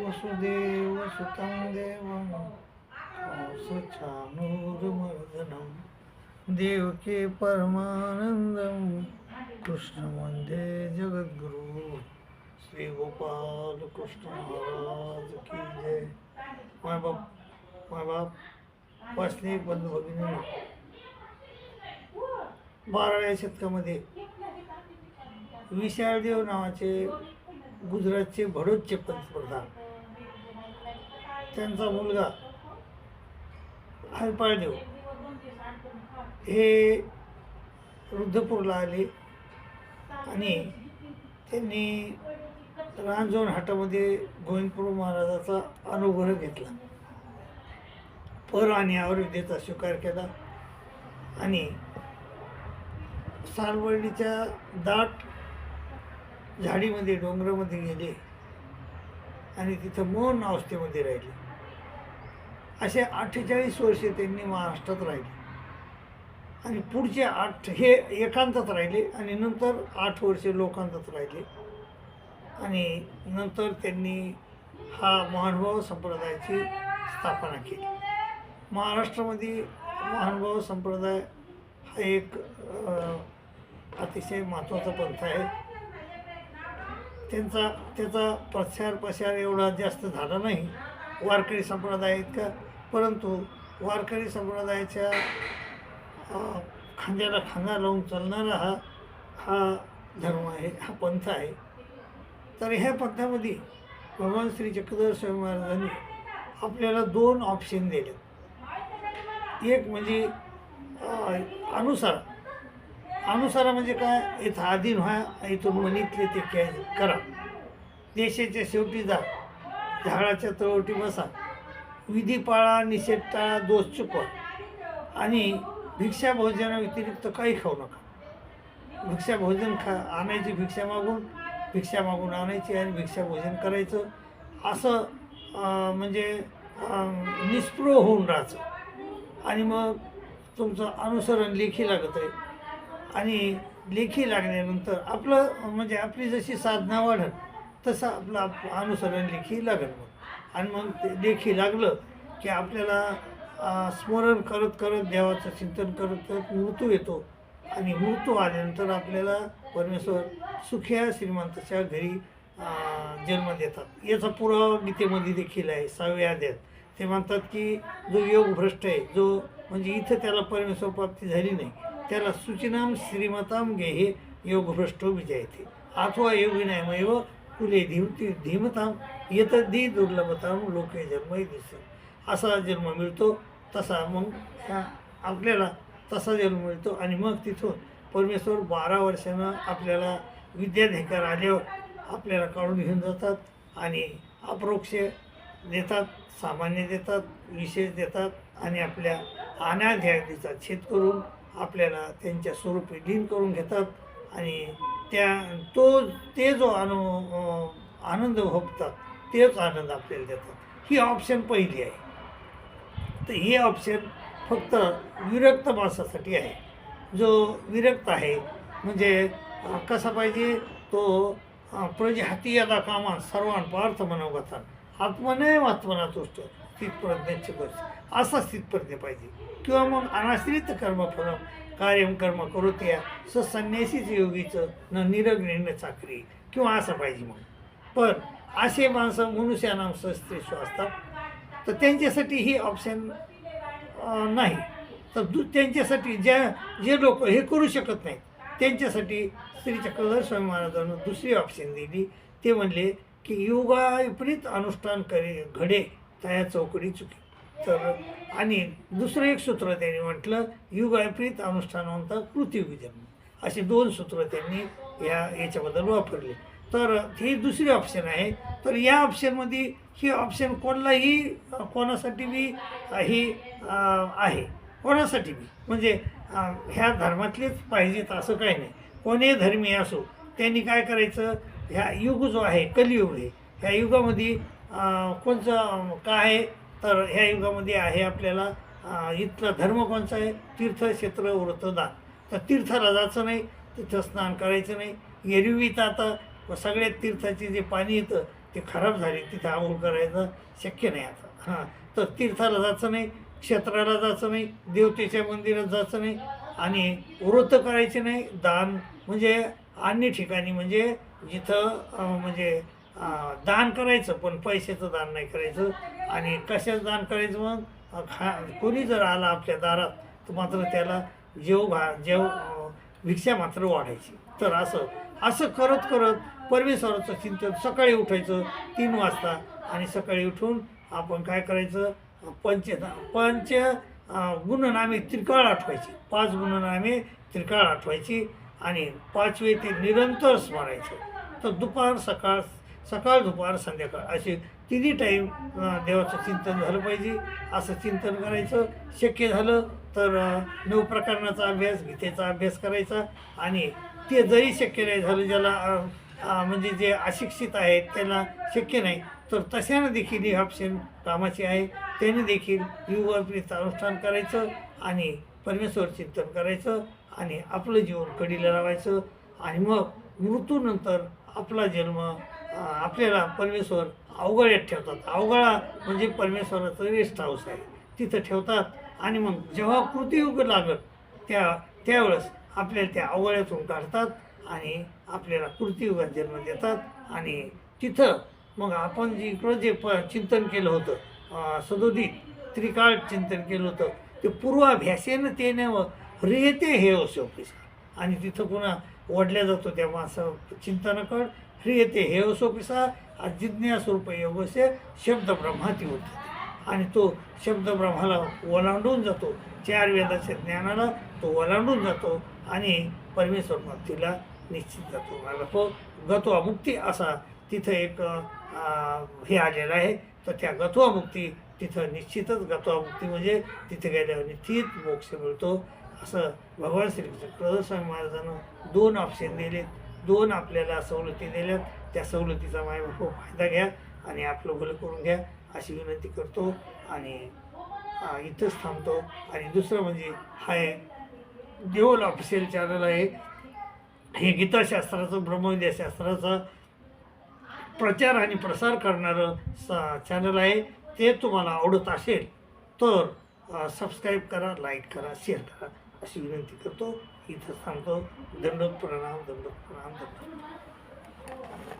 वसुदेव सुतं देवं देव देवके परमानंदं कृष्ण वंदे जगद्गुरु श्री गोपाल कृष्ण महाराज की जय। माय बाप माय बाप वासने बंधू भगिनी बाराव्या शतकामध्ये विशाळदेव नावाचे गुजरातचे भडोच्चे पंतप्रधान. त्यांचा मुलगा हरपाळदेव. हे रुद्धपूरला आले आणि त्यांनी रांजोन हाटामध्ये गोविंदपूर महाराजाचा अनुग्रह घेतला. पर आणि आयुर्वेदेचा स्वीकार केला आणि सालवडीच्या दाट झाडीमध्ये डोंगरामध्ये गेले आणि तिथं मौन अवस्थेमध्ये राहिले. असे अठ्ठेचाळीस वर्षे त्यांनी महाराष्ट्रात राहिले. आणि पुढचे आठ हे एकांतात राहिले आणि नंतर आठ वर्षे लोकांतात राहिले. आणि नंतर त्यांनी हा महानुभाव संप्रदायाची स्थापना केली. महाराष्ट्रामध्ये महानुभाव संप्रदाय हा एक अतिशय महत्त्वाचा पंथ आहे. त्यांचा त्याचा प्रचार प्रसार एवढा जास्त झाला नाही. वारकरी संप्रदाय इतका. परंतु वारकरी संप्रदायाच्या खांद्याला खांदा लावून चालणारा हा हा धर्म आहे हा पंथ आहे. तर ह्या पंथामध्ये भगवान श्री चक्रधर स्वामी महाराजांनी आपल्याला दोन ऑप्शन दिले एक म्हणजे अनुसार अनुसार म्हणजे काय? इथं आधीन व्हा इथून मनीतले ते काय करा. देशाच्या शेवटी जा झाडाच्या तळवटी बसा. विधी पाळा निषेध टाळा दोष चुकवा. आणि भिक्षा भोजनाव्यतिरिक्त काही खाऊ नका. भिक्षा भोजन खा आणायची भिक्षा मागून भिक्षा मागून आणायची आणि भिक्षा भोजन करायचं. असं म्हणजे निष्प्रो होऊन राहायचं. आणि मग तुमचं अनुसरण लेखी लागत आहे आणि लेखी लागल्यानंतर आपलं म्हणजे आपली जशी साधना वाढत तसं आपलं आप अनुसरण लेखी लागेल मग. आणि मग ते लेखी लागलं की आपल्याला स्मरण करत करत देवाचं चिंतन करत करत मृत्यू येतो. आणि मृत्यू आल्यानंतर आपल्याला परमेश्वर सुख्या श्रीमंताच्या घरी जन्म देतात. याचा पुरावा गीतेमध्ये देखील आहे सहाव्या अध्यात ते म्हणतात की जो योग भ्रष्ट आहे जो म्हणजे इथं त्याला परमेश्वर प्राप्ती झाली नाही त्याला सूचनाम श्रीमताम गेहे हे योगभ्रष्टो विजयते। अथवा योगिनायमैव कुले धीमती धीमताम येत दी दुर्लभताम लोके जन्मही दिसे असा जन्म मिळतो तसा मग ह्या आपल्याला तसा जन्म मिळतो आणि मग तिथून परमेश्वर बारा वर्षानं आपल्याला विद्याधिकार आल्यावर आपल्याला काढून घेऊन जातात आणि अप्रोक्ष देतात सामान्य देतात विशेष देतात आणि आपल्या अनाध्यादीचा छेद करून आपल्याला त्यांच्या स्वरूपी लीन करून घेतात आणि त्या तो ते जो अनु आनंद भोगतात तेच आनंद आपल्याला देतात. ही ऑप्शन पहिली आहे. तर हे ऑप्शन फक्त विरक्त माणसासाठी आहे. जो विरक्त आहे म्हणजे कसा पाहिजे? तो अं, प्रजाहाती यदा कामा पार्थ मनोगतान. आत्मनय आत्मना तुष्ट स्थितप्रज्ञाची बस असा स्थितप्रज्ञ पाहिजे. किंवा मग अनाश्रित कर्मफलम कार्यम कर्म करू या सन्यासीच योगीचं न निरग्नी न चाकरी. किंवा असं पाहिजे मग. पण असे माणसं मनुष्यानाम सस्त्रेशू असतात. तर त्यांच्यासाठी ही ऑप्शन नाही. तर दु त्यांच्यासाठी ज्या जे लोक हे करू शकत नाहीत त्यांच्यासाठी श्री चक्रधर स्वामी महाराजांना दुसरी ऑप्शन दिली. ते म्हणले की योगा विपरीत अनुष्ठान करे घडे त्या चौकडी चुकी. तर आणि दुसरं एक सूत्र त्यांनी म्हटलं युग विपरीत अनुष्ठान म्हणता पृथ्वी जन्म असे दोन सूत्र त्यांनी या याच्याबद्दल वापरले. तर ही दुसरी ऑप्शन आहे. तर या ऑप्शनमध्ये ही ऑप्शन कोणालाही कोणासाठी बी अ, ही आहे. कोणासाठी बी. म्हणजे ह्या धर्मातलेच पाहिजेत असं काही नाही. कोणी धर्मी असो त्यांनी काय करायचं? ह्या युग जो आहे कलियुग आहे ह्या युगामध्ये कोणचं काय आहे? तर ह्या युगामध्ये आहे आपल्याला इथला धर्म कोणचा आहे? तीर्थक्षेत्र व्रतदान तर तीर्थाला जायचं नाही तिथं स्नान करायचं नाही. एरवी तर आता व सगळ्यात तीर्थाचे जे पाणी येतं ते खराब झाले तिथं आंघोळ करायचं शक्य नाही आता. हां. तर तीर्थाला जायचं नाही क्षेत्राला जायचं नाही देवतेच्या मंदिरात जायचं नाही आणि व्रत करायचे नाही दान म्हणजे अन्य ठिकाणी म्हणजे जिथं म्हणजे दान करायचं पण पैशाचं दान नाही करायचं. आणि कशाचं दान करायचं मग? खा कोणी जर आला आपल्या दारात तर मात्र त्याला जेव भा जेव भिक्षा मात्र वाढायची. तर असं असं करत करत परमेश्वराचं चिंतन सकाळी उठायचं तीन वाजता. आणि सकाळी उठून आपण काय करायचं? पंच पंच गुणनामे त्रिकाळ आठवायची. पाच गुणनामे त्रिकाळ आठवायची. आणि पाचवे ते निरंतर स्मरायचं. तर दुपार सकाळ सकाळ दुपार संध्याकाळ असे तिन्ही टाईम देवाचं चिंतन झालं पाहिजे. असं चिंतन करायचं. शक्य झालं तर नऊ प्रकरणाचा अभ्यास गीतेचा अभ्यास करायचा. आणि ते जरी शक्य नाही झालं ज्याला म्हणजे जे अशिक्षित आहेत त्याला शक्य नाही तर तशानं देखील ही ऑप्शन कामाची आहे. त्याने देखील युवाप्रीचं अनुष्ठान करायचं आणि परमेश्वर चिंतन करायचं आणि आपलं जीवन कडीला लावायचं. आणि मग मृत्यूनंतर आपला जन्म आपल्याला परमेश्वर अवघळ्यात ठेवतात. अवघळा म्हणजे परमेश्वराचं रेस्ट हाऊस आहे. तिथं ठेवतात आणि मग जेव्हा कृतीयुग लागत त्या त्यावेळेस आपल्याला त्या अवघळ्यातून काढतात आणि आपल्याला कृतीयुगात जन्म देतात आणि तिथं मग आपण जे इकडं जे प चिंतन केलं होतं सदोदित त्रिकाळ चिंतन केलं होतं ते पूर्वाभ्यासेनं ते नव रेते हे असोपिसा आणि तिथं पुन्हा ओढल्या जातो त्या माणसं चिंतनाकड येते हे असोपिसा जिज्ञास्वरूप योगसे शब्द ब्रह्माती होते. आणि तो शब्द ब्रह्माला ओलांडून जातो. चार वेदाच्या ज्ञानाला तो ओलांडून जातो आणि परमेश्वर मुक्तीला निश्चित जातो. मला तो गत्वा मुक्ती असा तिथं एक हे आलेलं आहे. तर त्या गत्वा मुक्ती तिथं निश्चितच गत्वा मुक्ती म्हणजे तिथे गेल्यावर निश्चित मोक्ष मिळतो. असं भगवान श्रीकृष्ण प्रदर्शन महाराजांना दोन ऑप्शन दिले दोन आपल्याला सवलती दिल्यात. त्या सवलतीचा माय खूप फायदा घ्या आणि आपलं भलं करून घ्या अशी विनंती करतो आणि इथंच थांबतो. आणि दुसरं म्हणजे हाय देवल ऑफिशियल चॅनल आहे. हे गीताशास्त्राचं ब्रह्मविद्याशास्त्राचं प्रचार आणि प्रसार करणारं स चॅनल आहे. ते तुम्हाला आवडत असेल तर सबस्क्राईब करा लाईक करा शेअर करा. अशी विनंती करतो इथं सांगतो दंडक प्रणाम दंडक प्रणाम दंडोत प्रणाम.